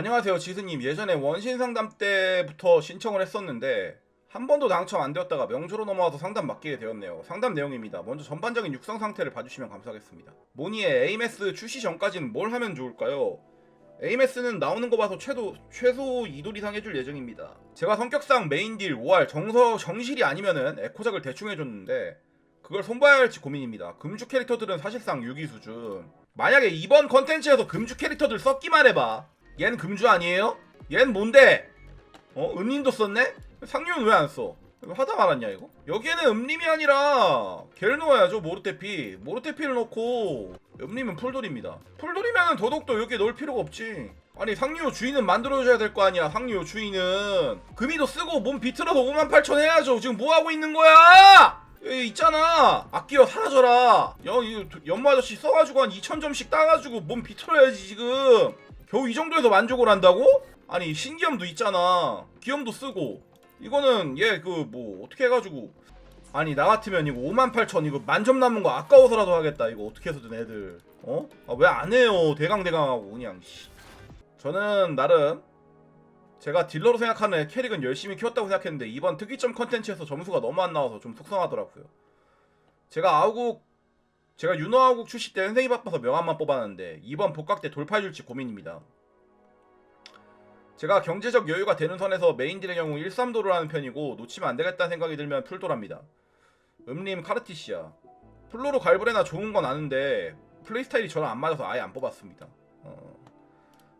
안녕하세요 지스님. 예전에 원신 상담 때부터 신청을 했었는데 한 번도 당첨 안 되었다가 명조로 넘어와서 상담 맡기게 되었네요. 상담 내용입니다. 먼저 전반적인 육성 상태를 봐주시면 감사하겠습니다. 모니에 AMS 출시 전까지는 뭘 하면 좋을까요? AMS는 나오는 거 봐서 최도, 최소 2돌 이상 해줄 예정입니다. 제가 성격상 메인딜 5할 정서 정실이 아니면은 에코작을 대충 해줬는데 그걸 손봐야 할지 고민입니다. 금주 캐릭터들은 사실상 6위 수준. 만약에 이번 컨텐츠에서 금주 캐릭터들 썼기만 해봐 얜 금주 아니에요? 얜 뭔데? 어? 음림도 썼네? 상류는 왜 안 써? 이거 하다 말았냐 이거? 여기에는 음림이 아니라 겔 넣어야죠 모르테피 모르테피를 넣고 음림은 풀돌입니다 풀돌이면은 더더욱더 여기에 넣을 필요가 없지 아니 상류 주인은 만들어줘야 될 거 아니야 상류 주인은 금이도 쓰고 몸 비틀어서 5만 8천 해야죠 지금 뭐하고 있는 거야 여기 있잖아 아끼어 사라져라 여, 이 연마 아저씨 써가지고 한 2,000점씩 따가지고 몸 비틀어야지 지금 겨우 이 정도에서 만족을 한다고? 아니 신기염도 있잖아. 기염도 쓰고. 이거는 얘 그 뭐 어떻게 해가지고. 아니 나 같으면 이거 5만 8천 이거 만점 남은 거 아까워서라도 하겠다. 이거 어떻게 해서든 애들. 어? 아, 왜 안 해요? 대강대강하고 그냥 씨. 저는 나름 제가 딜러로 생각하는 캐릭은 열심히 키웠다고 생각했는데 이번 특이점 컨텐츠에서 점수가 너무 안 나와서 좀 속상하더라고요. 제가 아우국 제가 윤호아국 출시 때 현생이 바빠서 명함만 뽑았는데 이번 복각 때 돌파해줄지 고민입니다 제가 경제적 여유가 되는 선에서 메인딜의 경우 1, 3도를 하는 편이고 놓치면 안 되겠다는 생각이 들면 풀도랍니다. 음림 카르티시아 플로로 갈브레나 좋은 건 아는데 플레이 스타일이 저랑 안 맞아서 아예 안 뽑았습니다. 어,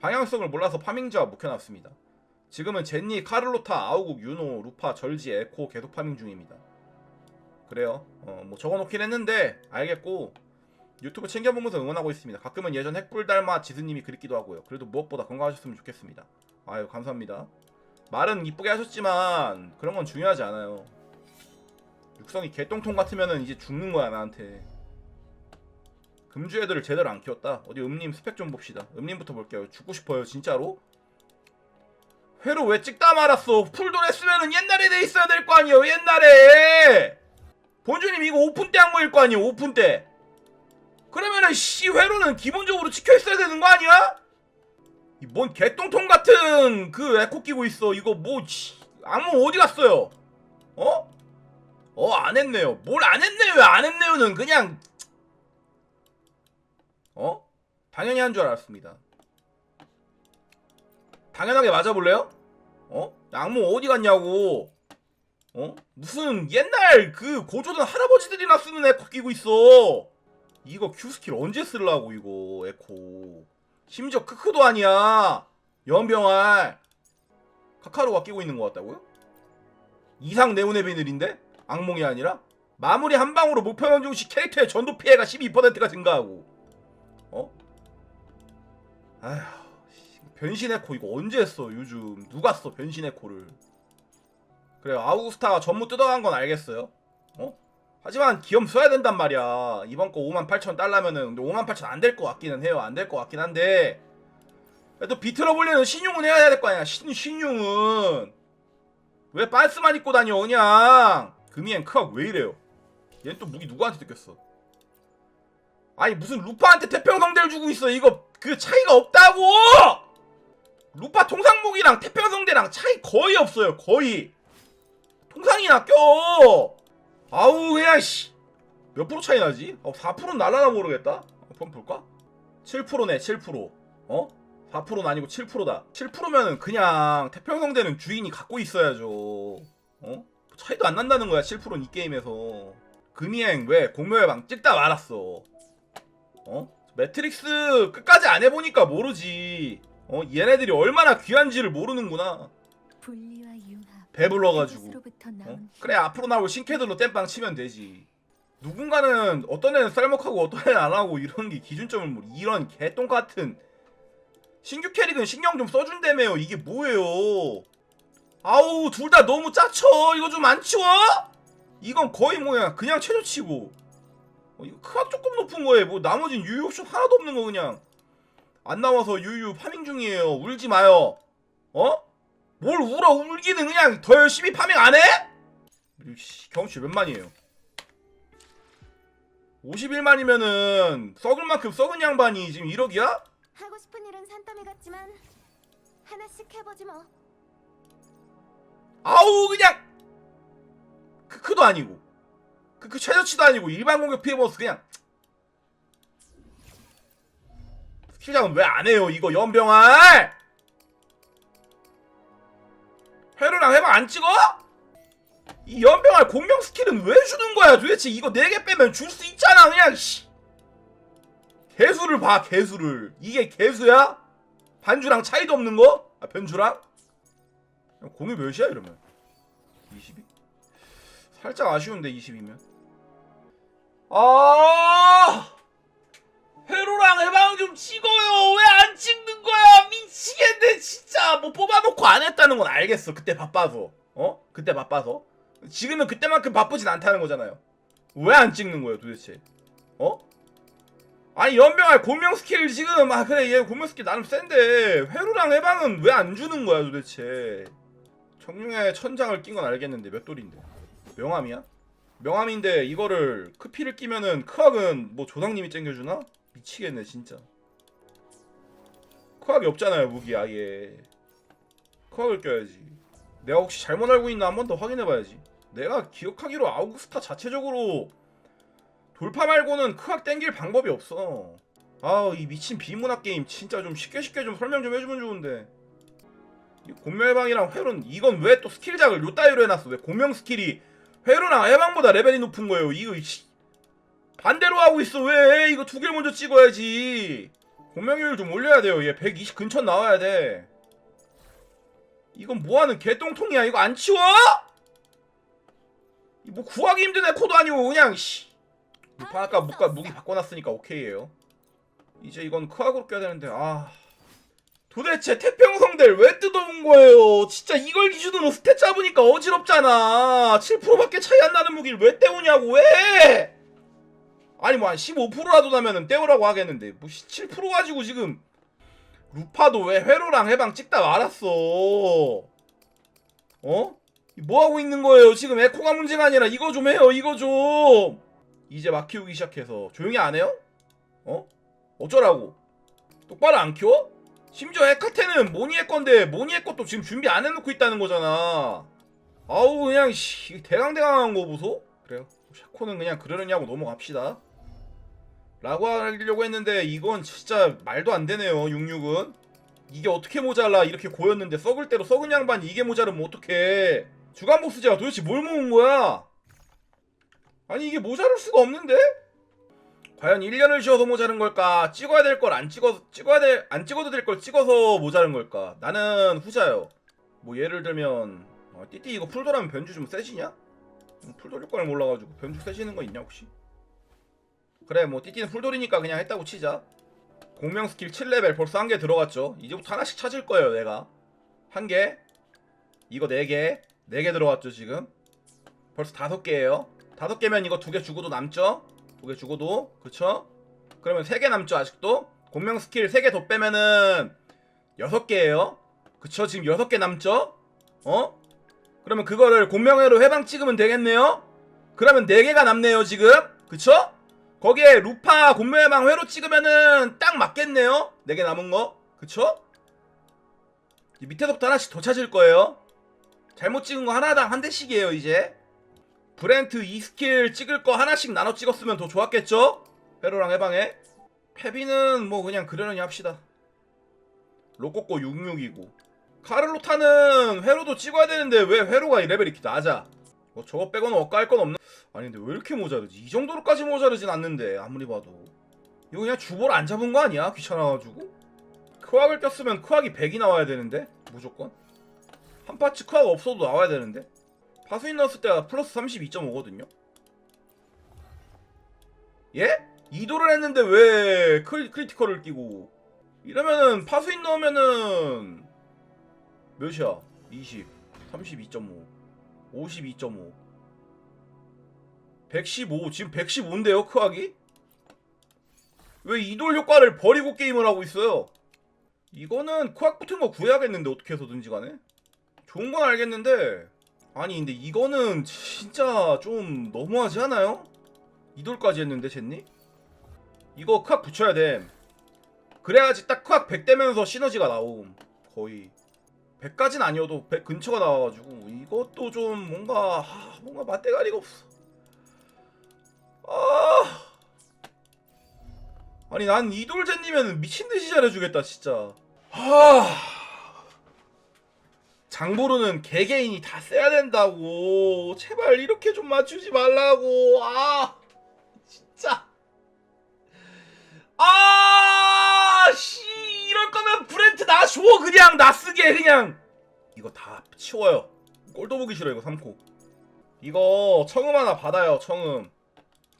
방향성을 몰라서 파밍자와 묵혀놨습니다. 지금은 제니, 카를로타, 아우국, 유노, 루파, 절지, 에코 계속 파밍 중입니다. 그래요. 어, 뭐 적어놓긴 했는데 알겠고 유튜브 챙겨보면서 응원하고 있습니다. 가끔은 예전 핵불 닮아 지스님이 그립기도 하고요. 그래도 무엇보다 건강하셨으면 좋겠습니다. 아유 감사합니다. 말은 이쁘게 하셨지만 그런 건 중요하지 않아요. 육성이 개똥통 같으면은 이제 죽는 거야 나한테. 금주 애들을 제대로 안 키웠다. 어디 음님 스펙 좀 봅시다. 음님부터 볼게요. 죽고 싶어요 진짜로. 회로 왜 찍다 말았어? 풀돈 했으면은 옛날에 돼 있어야 될 거 아니에요 옛날에. 본주님 이거 오픈 때 한 거일 거 아니에요 오픈 때. 그러면은 씨 회로는 기본적으로 찍혀 있어야 되는 거 아니야? 이뭔 개똥통 같은 그 에코 끼고 있어. 이거 뭐 씨, 악몽 어디 갔어요? 어? 어 안 했네요. 뭘 안 했네요. 안 했네요는 그냥 어? 당연히 한 줄 알았습니다. 당연하게 맞아볼래요? 어? 악몽 어디 갔냐고. 어? 무슨 옛날 그 고조던 할아버지들이나 쓰는 에코 끼고 있어. 이거 Q 스킬 언제 쓰려고 이거 에코. 심지어 크크도 아니야. 연병알. 카카로가 끼고 있는 것 같다고요? 이상 네온의 비늘인데? 악몽이 아니라? 마무리 한 방으로 목표 명중 시 캐릭터의 전도 피해가 12%가 증가하고. 어? 아휴. 씨, 변신 에코 이거 언제 했어 요즘 누가 써 변신 에코를 그래요 아우구스타가 전무 뜯어간 건 알겠어요 어? 하지만 기염 써야 된단 말이야. 이번 거 5만 8천 달라면은 근데 5만 8천 안 될 것 같기는 해요. 안 될 것 같긴 한데 또 비틀어 보려는 신용은 해야 될 거 아니야. 신 신용은 왜 빤스만 입고 다녀 그냥 금이엔 크악 왜 이래요? 얘는 또 무기 누구한테 뜯겼어? 아니 무슨 루파한테 태평성대를 주고 있어 이거 그 차이가 없다고! 루파 통상무기랑 태평성대랑 차이 거의 없어요 거의 통상이나 껴 아우 그냥 씨 몇 프로 차이 나지? 어, 4%는 날라나 모르겠다. 한번 볼까? 7%네 7%. 어? 4%는 아니고 7%다. 7%면은 그냥 태평성대는 주인이 갖고 있어야죠. 어? 차이도 안 난다는 거야 7%는 이 게임에서. 금이행 왜 공묘의 방 찍다 말았어. 어? 매트릭스 끝까지 안 해보니까 모르지. 어? 얘네들이 얼마나 귀한지를 모르는구나. 분리와 융합. 배불러가지고. 어? 나온 그래 앞으로 나올 신캐들로 땜빵 치면 되지. 누군가는 어떤 애는 쌀먹하고 어떤 애는 안 하고 이런 게 기준점을 뭐 이런 개똥 같은 신규 캐릭은 신경 좀 써준다며요. 이게 뭐예요? 아우 둘 다 너무 짜쳐. 이거 좀 안 치워? 이건 거의 뭐야 그냥 최저치고. 어, 이거 크가 조금 높은 거에 뭐 나머진 유유 옵션 하나도 없는 거 그냥. 안 나와서 유유 파밍 중이에요. 울지 마요. 어? 뭘 울어 울기는 그냥 더 열심히 파밍 안 해? 씨, 경치 몇 만이에요? 51만이면은 썩을 만큼 썩은 양반이 지금 1억이야? 하고 싶은 일은 산더미 같지만 하나씩 해보지 뭐. 아우 그냥 크크도 아니고 크크 최저치도 아니고 일반 공격 피해 먹어서 그냥 스킬장은 왜안 해요 이거 연병알 회로랑 해방 안 찍어? 이 연병알 공격 스킬은 왜 주는 거야 도대체 이거 4개 빼면 줄 수 있잖아 그냥 씨 개수를 봐 개수를 이게 개수야? 반주랑 차이도 없는 거? 아 변주랑? 공이 몇이야 이러면 22? 살짝 아쉬운데 22면 아 회로랑 해방 좀 찍어요. 왜 안 찍는 거야? 미치겠네 진짜. 뭐 뽑아놓고 안 했다는 건 알겠어. 그때 바빠서. 어? 그때 바빠서? 지금은 그때만큼 바쁘진 않다는 거잖아요. 왜 안 찍는 거예요 도대체? 어? 아니 연병할 고명 스킬 지금 아 그래 얘 고명 스킬 나름 센데. 회로랑 해방은 왜 안 주는 거야 도대체? 청룡에 천장을 낀 건 알겠는데 몇 돌인데? 명함이야? 명함인데 이거를 크피를 끼면은 크악은 뭐 조상님이 챙겨주나? 미치겠네 진짜. 크악이 없잖아요 무기 아예. 크악을 껴야지. 내가 혹시 잘못 알고 있나 한 번 더 확인해봐야지. 내가 기억하기로 아우구스타 자체적으로 돌파 말고는 크악 땡길 방법이 없어. 아우 이 미친 비문학 게임 진짜 좀 쉽게 쉽게 좀 설명 좀 해주면 좋은데. 이 곰멸방이랑 회론 이건 왜 또 스킬작을 요 따위로 해놨어? 왜 고명 스킬이 회로랑 해방보다 레벨이 높은 거예요? 이거 씨. 반대로 하고 있어. 왜? 이거 두 개 먼저 찍어야지. 공명률 좀 올려야 돼요. 얘 120 근처 나와야 돼. 이건 뭐하는 개똥통이야? 이거 안 치워? 이뭐 구하기 힘든 에코도 아니고 그냥 씨. 루파 아까 무가 무기 바꿔놨으니까 오케이에요. 이제 이건 크악으로 껴야 되는데 아. 도대체 태평성들 왜 뜯어온 거예요? 진짜 이걸 기준으로 스탯 잡으니까 어지럽잖아. 7%밖에 차이 안 나는 무기를 왜 떼우냐고 왜? 아니 뭐 한 15%라도 나면은 떼우라고 하겠는데 뭐 7% 가지고 지금 루파도 왜 회로랑 해방 찍다 말았어. 어? 뭐 하고 있는 거예요? 지금 에코가 문제가 아니라 이거 좀 해요. 이거 좀. 이제 막 키우기 시작해서 조용히 안 해요? 어? 어쩌라고? 똑바로 안 키워? 심지어 헤카테는 모니의 건데 모니의 것도 지금 준비 안 해놓고 있다는 거잖아. 아우 그냥 씨 대강대강한 거 보소? 그래요. 샤코는 그냥 그러느냐고 넘어갑시다. 라고 하려고 했는데 이건 진짜 말도 안 되네요 66은 이게 어떻게 모자라 이렇게 고였는데 썩을 대로 썩은 양반이 이게 모자르면 어떡해 주간 보스제가 도대체 뭘 모은 거야 아니 이게 모자랄 수가 없는데 과연 1년을 쉬어서 모자른 걸까? 찍어야 될 걸 안 찍어 찍어야 될 안 찍어도 될 걸 찍어서 모자른 걸까? 나는 후자요. 뭐 예를 들면 어, 띠띠 이거 풀돌하면 변주 좀 세지냐? 음, 풀돌일 걸 몰라가지고 변주 세지는 거 있냐 혹시? 그래 뭐 띠띠는 풀돌이니까 그냥 했다고 치자. 공명 스킬 7레벨 벌써 한 개 들어갔죠. 이제부터 하나씩 찾을 거예요 내가. 한 개. 이거 네 개. 네 개 들어갔죠 지금. 벌써 다섯 개예요. 다섯 개면 이거 두 개 주고도 남죠? 두 개 주고도 그쵸? 그러면 세 개 남죠 아직도? 공명 스킬 세 개 더 빼면은 여섯 개예요 그쵸? 지금 여섯 개 남죠? 어? 그러면 그거를 공명회로 해방 찍으면 되겠네요? 그러면 네 개가 남네요 지금 그쵸? 거기에 루파 공명해방 회로 찍으면은 딱 맞겠네요? 네개 남은 거? 그쵸? 이 밑에서부터 하나씩 더 찾을 거예요. 잘못 찍은 거 하나당 한 대씩이에요 이제. 브렌트 2스킬 찍을 거 하나씩 나눠 찍었으면 더 좋았겠죠? 회로랑 해방에 페비는 뭐 그냥 그러려니 합시다. 로꼬꼬 66이고. 카를로타는 회로도 찍어야 되는데 왜 회로가 이 레벨이 이렇게 낮아 뭐 저거 빼고는 엇갈 건 없나? 아니 근데 왜 이렇게 모자르지? 이 정도로까지 모자르진 않는데 아무리 봐도 이거 그냥 주보를 안 잡은 거 아니야? 귀찮아가지고 크악을 꼈으면 크악이 100이 나와야 되는데 무조건 한 파츠 크악 없어도 나와야 되는데 파수인 넣었을 때가 플러스 32.5거든요. 예? 이도를 했는데 왜 크리, 크리티컬을 끼고 이러면은 파수인 넣으면은 몇이야? 20, 32.5, 52.5, 115 지금 115인데요 크악이? 왜 이돌 효과를 버리고 게임을 하고 있어요? 이거는 크악 붙은 거 구해야겠는데 어떻게 해서든지 간에 좋은 건 알겠는데 아니 근데 이거는 진짜 좀 너무하지 않아요? 이돌까지 했는데 jet니? 이거 크악 붙여야 돼 그래야지 딱 크악 100 되면서 시너지가 나옴 거의 100까진 아니어도 100 근처가 나와가지고 이것도 좀 뭔가 하, 뭔가 맛대가리가 없어. 아. 아니 난 이돌제님은 미친 듯이 잘해주겠다 진짜. 하 장보르는 개개인이 다 써야 된다고. 제발 이렇게 좀 맞추지 말라고. 아. 진짜. 아 줘 그냥 나 쓰게 그냥. 이거 다 치워요. 꼴도 보기 싫어 이거 삼코. 이거 청음 하나 받아요 청음.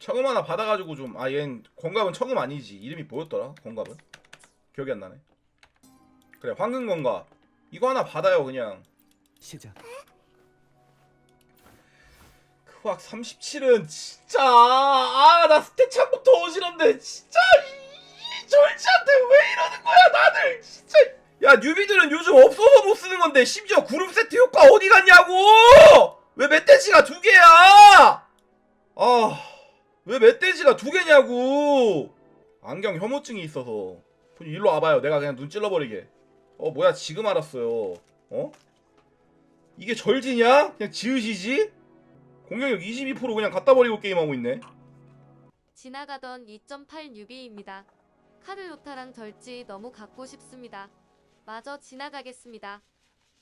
청음 하나 받아가지고 좀아얜 권갑은 청음 아니지. 이름이 뭐였더라 권갑은? 기억이 안 나네. 그래 황금 권갑. 이거 하나 받아요 그냥. 시작. 크왁 37은 진짜 아 나 스태창부터 어지럽네 진짜 이 졸지한테 왜 이러는 거야 다들! 진짜 야 뉴비들은 요즘 없어서 못 쓰는 건데 심지어 그룹 세트 효과 어디 갔냐고 왜 멧돼지가 두 개야 아 왜 멧돼지가 두 개냐고 안경 혐오증이 있어서 일로 와봐요 내가 그냥 눈 찔러버리게 어 뭐야 지금 알았어요 어? 이게 절지냐? 그냥 지으시지? 공격력 22% 그냥 갖다 버리고 게임하고 있네. 지나가던 2.8 뉴비입니다. 카를로타랑 절지 너무 갖고 싶습니다. 마저 지나가겠습니다.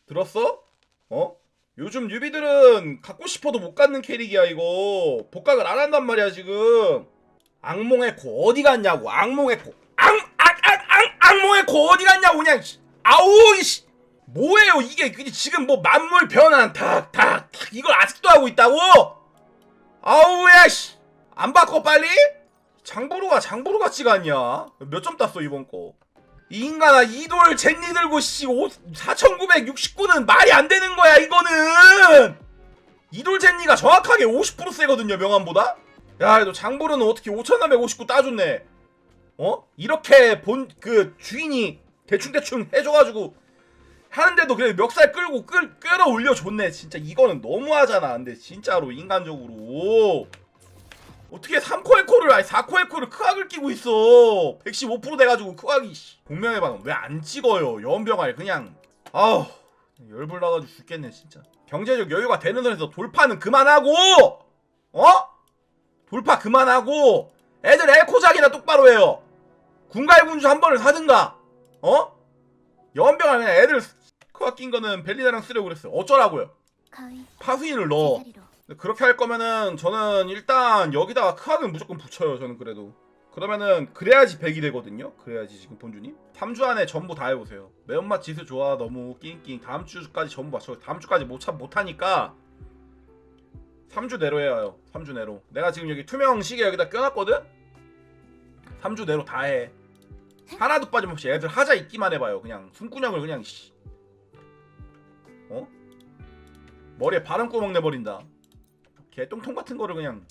들었어? 어? 요즘 뉴비들은 갖고 싶어도 못 갖는 캐릭이야 이거. 복각을 안 한단 말이야 지금. 악몽의 코 어디 갔냐고. 악몽의 코. 악 악 악 악 악몽의 코 어디 갔냐고 그냥. 씨. 아우 이씨. 뭐예요 이게 지금 뭐 만물 변환 탁탁탁 이걸 아직도 하고 있다고? 아우야 씨. 안 바꿔 빨리? 장보루가 장보루 같지가 않냐? 몇 점 땄어 이번 거? 이 인간아 이돌 젠니 들고 씨 4969는 말이 안 되는 거야 이거는! 이돌 젠니가 정확하게 50% 세거든요 명함보다? 야너 장보르는 어떻게 5359 따줬네. 어? 이렇게 본 그 주인이 대충대충 해줘가지고 하는데도 그래 멱살 끌고 끌, 끌어올려 줬네. 진짜 이거는 너무하잖아. 근데 진짜로 인간적으로 어떻게 3코의 코를 아니 4코의 코를 크악을 끼고 있어? 115% 돼가지고 크악이 공명의 반응 왜 안 찍어요? 연병알 그냥. 아우 열불 나가지고 죽겠네 진짜. 경제적 여유가 되는 선에서 돌파는 그만하고! 어? 돌파 그만하고! 애들 에코작이나 똑바로 해요. 군갈군주 한 번을 사든가. 어? 연병알 그냥 애들 크악 낀 거는 벨리나랑 쓰려고 그랬어요. 어쩌라고요? 파수인을 넣어 그렇게 할 거면은 저는 일단 여기다가 크악은 무조건 붙여요 저는 그래도. 그러면은 그래야지 100이 되거든요? 그래야지 지금 본주님 3주 안에 전부 다 해보세요. 매운맛 지수 좋아 너무 낑낑. 다음 주까지 전부 맞춰 다음 주까지 못, 참 못하니까 3주 내로 해요. 3주 내로. 내가 지금 여기 투명 시계 여기다 껴놨거든? 3주 내로 다해. 하나도 빠짐없이 애들 하자 있기만 해봐요. 그냥 숨구녕을 그냥 씨. 어? 머리에 바람 구멍 내버린다 개 똥통 같은 거를 그냥